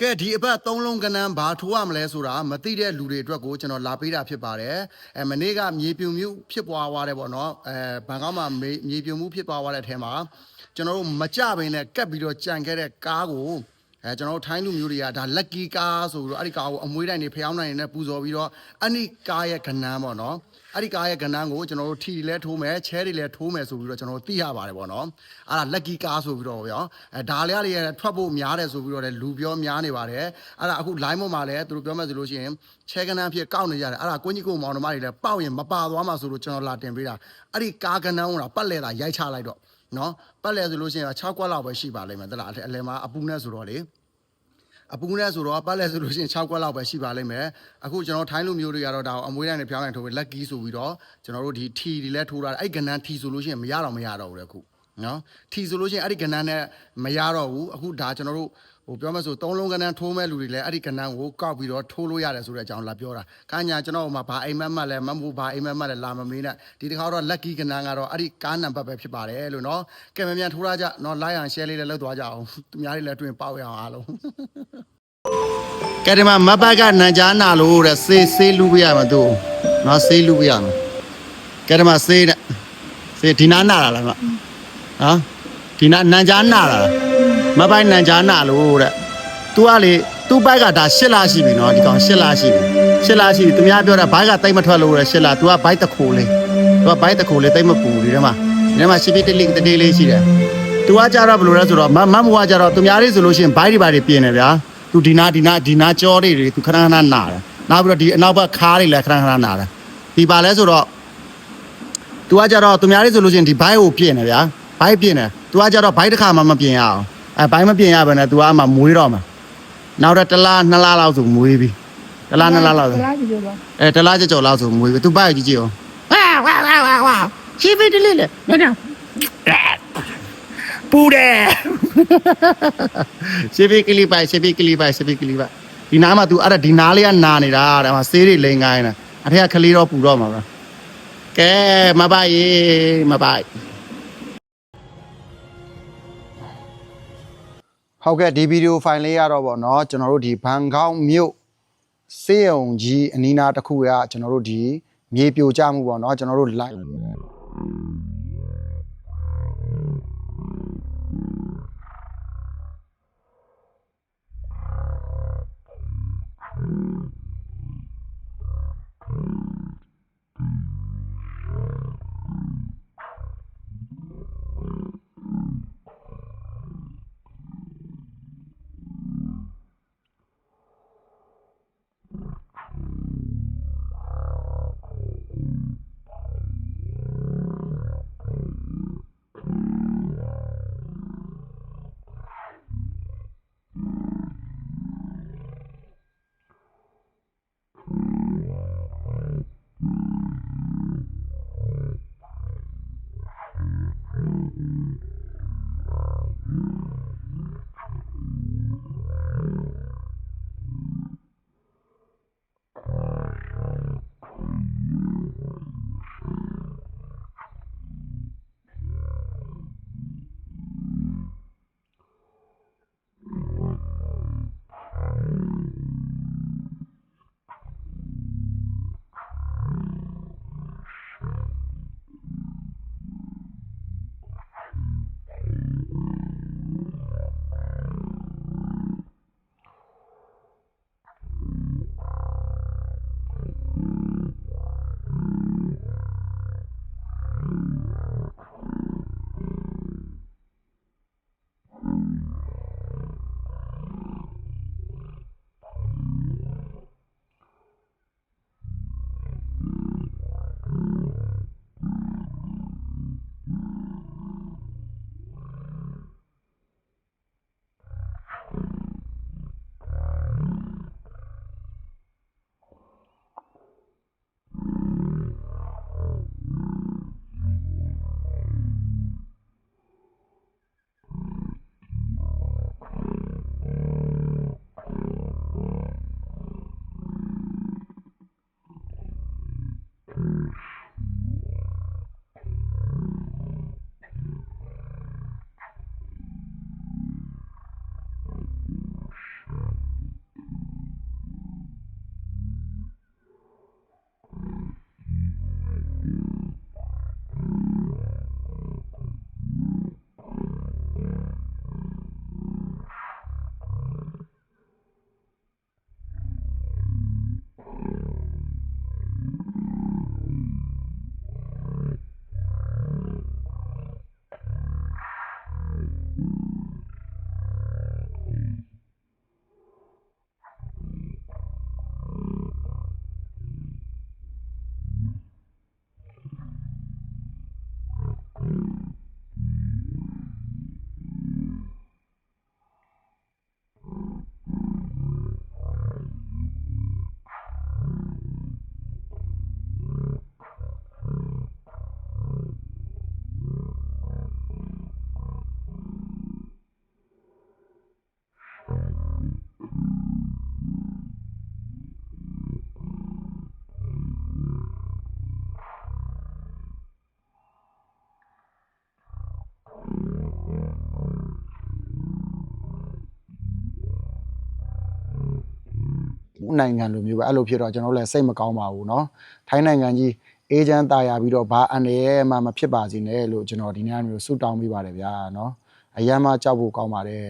ကဲဒီအပတ်သုံးလုံးကနန်းဘာထိုးရမလဲဆိုတာမသိတဲ့လူတွေအတွက်ကိုကျွန်တော်လာပေးတာဖြစ်ပါတယ်အဲမနေ့ကမြေပြိုမှုဖြစ်ပွားသွားတယ်ပေါ့နော်အဲဘန်ကောက်မှာမြေမြေပြိုမှုဖြစ်ပွားသွားတဲ့အထဲမှာကျွန်တော်တို့မကြဘဲနဲ့ကပ်ပြီးတော့ကြံခဲ့တဲ့ကားကိုအဲကျွန်တော်တို့ထိုင်းလူမျိုးတွေကဒါ lucky ကားဆိုပြီးတော့အဲ့ဒီကားကိုအမွှေးတိုင်းတွေဖျောင်းနိုင်နေနဲ့ပူဇော်ပြီးတော့အဲ့ဒီကားရဲ့ကနန်းပေါ့နော် အဲ့ဒီကားရဲ့ကနန်းကိုကျွန်တော်တို့ထီလဲထိုးမယ်ချဲတွေလဲထိုးမယ်ဆိုပြီးတော့ကျွန်တော်တို့သိရပါတယ်ပေါ့နော်အဲ့ဒါ lucky ကားဆိုပြီးတော့ရောအဲဒါလေးလေးထွက်ဖို့များတယ်ဆိုပြီးတော့လည်းလူပြောများနေပါတယ်အဲ့ဒါအခု line ပေါ်မှာလည်းသူတို့ပြောမှဆိုလို့ရှိရင်ချဲကနန်းဖြစ်ကောက်နေကြတယ်အဲ့ဒါကိုကြီးကိုမောင်နှမတွေလည်းပေါက်ရင်မပါသွားမှဆိုလို့ကျွန်တော်လာတင်ပေးတာအဲ့ဒီကားကနန်းကပတ်လဲတာရိုက်ချလိုက်တော့နော်ပတ်လဲဆိုလို့ရှိရင်6ကွက်လောက်ပဲရှိပါလိမ့်မယ်တလားအလဲမှာအပူနဲ့ဆိုတော့လေ အပူနဲ့ဆိုတော့ပတ်လက်ဆိုလို့ရှိရင်6ကွက်လောက်ပဲရှိပါလိမ့်မယ်အခုကျွန်တော်ထိုင်းလူမျိုးတွေကတော့ဒါအမွေးတိုင်းနဲ့ပြောင်းတိုင်းထိုးပြီးလက်ကီးဆိုပြီးတော့ကျွန်တော်တို့ဒီထီတွေလည်းထိုးတာအဲ့ကဏ္ဍထီဆိုလို့ရှိရင်မရတော့မရတော့ဘူးလေအခုနော်ထီဆိုလို့ရှိရင်အဲ့ဒီကဏ္ဍနဲ့မရတော့ဘူးအခုဒါကျွန်တော်တို့ ဟိုပြောမှဆိုသုံးလုံးကဏ္ဍထိုးမဲ့လူတွေလည်းအဲ့ဒီကဏ္ဍကိုကောက်ပြီးတော့ထိုးလို့ရတယ်ဆိုတဲ့အကြောင်းလာပြောတာကညာကျွန်တော်ဟိုမှာဘာအိမ်မက်မက်လဲမမို့ဘာအိမ်မက်မက်လဲလာမမေးနဲ့ဒီတစ်ခါတော့လက်ကီးကဏ္ဍကတော့အဲ့ဒီကားနံပါတ်ပဲဖြစ်ပါတယ်လို့နော်ကဲမမြန်ထိုးရကြနော်လိုက်အောင် share လေးလည်းလုပ်သွားကြအောင်သူများတွေလည်းတွေ့ရင်ပေါက်ရအောင်အားလုံးကဲဒီမှာမပတ်ကနန်ကြားနာလို့တဲ့ဆေးဆေးလူပြရမှာသူနော်ဆေးလူပြရမှာကဲဒီမှာဆေးတဲ့ဆေးဒီနာနာလာလားမနော်ဒီနာနန်ကြားနာလာ မပိုင်နန်ကြားနာလို့တဲ့ तू ကလေသူ့ဘက်ကဒါရှစ်လားရှိပြီနော်ဒီကောင်ရှစ်လားရှိပြီရှစ်လားရှိပြီသူများပြောတာဘိုက်ကတိတ်မထွက်လို့တဲ့ရှစ်လား तू ကဘိုက်တခိုလေး तू ကဘိုက်တခိုလေးတိတ်မပူဒီထဲမှာဒီထဲမှာရှိပြီတလိတတေးလေးရှိတယ် तू ကကြတော့ဘယ်လိုလဲဆိုတော့မမမွားကြတော့သူများလေးဆိုလို့ရှိရင်ဘိုက်တွေဘာတွေပြင်နေဗျာ तू ဒီနာဒီနာဒီနာကြောတွေတွေ तू ခဏခဏနာတယ်နောက်ပြီးတော့ဒီအနောက်ဘက်ခါးတွေလည်းခဏခဏနာတယ်ဒီပါလဲဆိုတော့ तू ကကြတော့သူများလေးဆိုလို့ရှိရင်ဒီဘိုက်ကိုပြင်နေဗျာဘိုက်ပြင်နေ तू ကကြတော့ဘိုက်တစ်ခါမှမပြင်ရအောင် အဲဘိုက်မပြင်ရဘဲနဲ့ तू ကအမှမွေးတော့မှာနောက်တော့တစ်လားနှစ်လားလောက်ဆိုမွေးပြီတစ်လားနှစ်လားလောက်ဆို လားကြည့်ကြပါ အဲတစ်လားကြော်ကြော်လောက်ဆိုမွေးပြီ तू ဘိုက်ကိုကြည့်ကြည့်အောင်ဝါဝါဝါဝါဝါရှိပြီတလေးလေနော်နော်ပူတယ် ရှေးဘေးကလေးပိုင်ရှေးဘေးကလေးပိုင်ရှေးဘေးကလေးပိုင်ဒီနားမှာ तू အဲ့ဒါဒီနားလေးကနာနေတာတဲ့မှာဆေးတွေလိန်ကိုင်းတာအထက်ကကလေးတော့ပူတော့မှာပဲကဲမပိုင်ရေမပိုင် ဟုတ်ကဲ့ဒီဗီဒီယိုဖိုင်လေးရတော့ဗောနော်ကျွန်တော်တို့ဒီဘန်ကောက်မြို့စေယုံကြီးအနီးနားတစ်ခုကကျွန်တော်တို့ဒီမြေပြိုကျမှုပေါ့နော်ကျွန်တော်တို့ live နိုင်ငံလိုမျိုးပဲအဲ့လိုဖြစ်တော့ကျွန်တော်တို့လည်းစိတ်မကောင်းပါဘူးเนาะထိုင်းနိုင်ငံကြီးအေဂျင့်တာယာပြီးတော့ဘာအန်ရယ်မှမဖြစ်ပါစေနဲ့လို့ကျွန်တော်ဒီနေ့မျိုးဆုတောင်းပေးပါတယ်ဗျာเนาะအယမ်းမကြောက်ဖို့ကောင်းပါတယ်